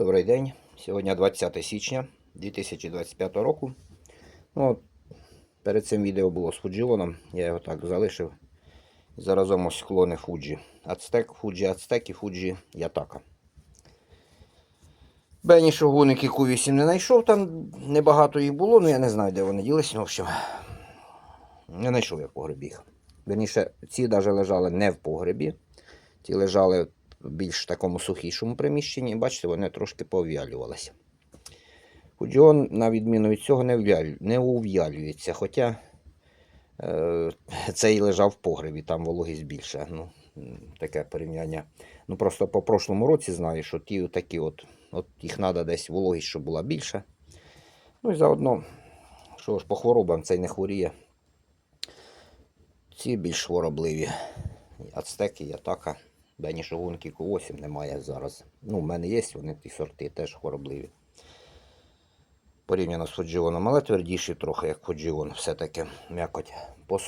Добрий день. Сьогодні 20 січня 2025 року. Ну, перед цим відео було з Фуджіоном. Я його так залишив. Заразом ось клони Фуджі. Ацтек, Фуджі Ацтек і Фуджі Ятака. Бені шогуники Q8 не знайшов, там небагато їх було, ну я не знаю, де вони ділись. Ну, в общем, не знайшов я в погребі їх. Верніше, ці навіть лежали не в погребі. Ті лежали більш такому сухішому приміщенні. Бачите, вони трошки пов'ялювалися. Фуджіон, на відміну від цього, не, ув'ялюється. Хоча е, цей лежав в погребі, там вологість більша. Ну, таке порівняння. Ну просто по прошлому році знаю, що ті такі от, от їх треба десь вологість, щоб була більша. Ну і заодно, що ж, по хворобам цей не хворіє. Ці більш хворобливі. Ацтеки, ятака, Бені Шогунки Q8 немає зараз. Ну, в мене є, вони ті сорти теж хворобливі. Порівняно з Фуджіоном, але твердіші трохи, як Фуджіон, все-таки м'якоть. По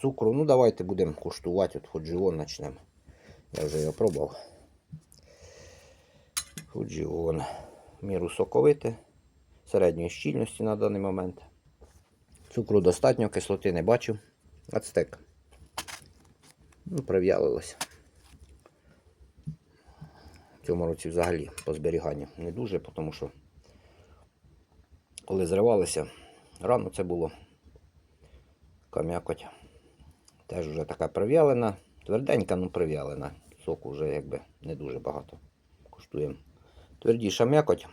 цукру, ну давайте будемо куштувати. От Фуджіон почнемо. Я вже його пробував. Фуджіон. Міру соковите, середньої щільності на даний момент. Цукру достатньо, кислоти не бачу. Ацтек. Ну, прив'ялилося. Цьому році взагалі по зберіганню не дуже, тому що коли зривалися, рано це було кам'якоть. Теж вже така прив'ялена, тверденька, ну прив'ялена. Соку вже якби не дуже багато. Куштуємо. Твердіша м'якоть,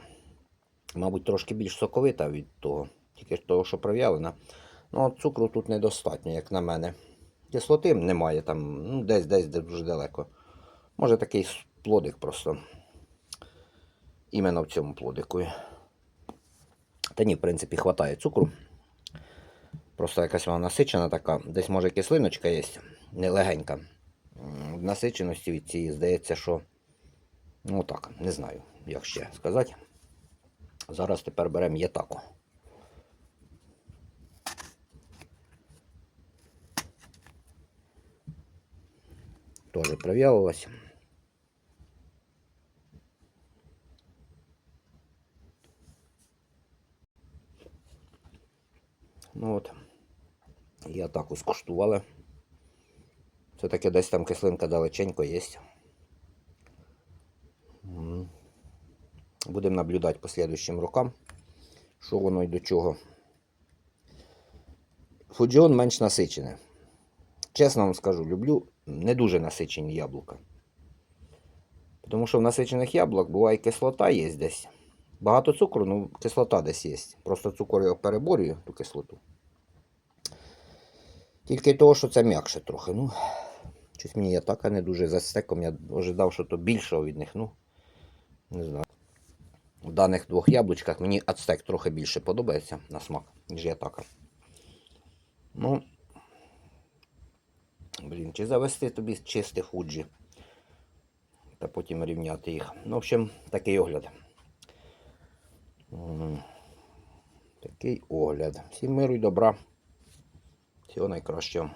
мабуть, трошки більш соковита від того, тільки того, що прив'ялена. Ну, цукру тут недостатньо, як на мене. Кислоти немає там, ну, десь десь де дуже далеко. Може такий плодик просто. Іменно в цьому плодику. Та ні, в принципі, хватає цукру. Просто якась вона насичена така. Десь може кислиночка є, нелегенька. В насиченості від цієї здається, що. Ну так, не знаю, як ще сказати. Зараз тепер беремо ятаку. Теж прив'ялилась. Ну от. Я так скуштували. Все-таки десь там кислинка далеченько є. Будемо наблюдати по слідуючим рокам, що воно і до чого. Фуджіон менш насичене. Чесно вам скажу, люблю не дуже насичені яблука. Тому що в насичених яблук буває кислота є десь. Багато цукру, ну кислота десь є. Просто цукор його переборює, ту кислоту. Тільки того, що це м'якше трохи. Ну, щось мені я так, а не дуже за стеком. Я ожидав, що то більшого від них. Ну, не знаю. В даних двох яблучках мені ацтек трохи більше подобається на смак, ніж ятака. Ну, блін, чи завести тобі чисте фуджі. Та потім рівняти їх. Ну, в общем, такий огляд. Такий огляд. Всім миру і добра. Всього найкращого.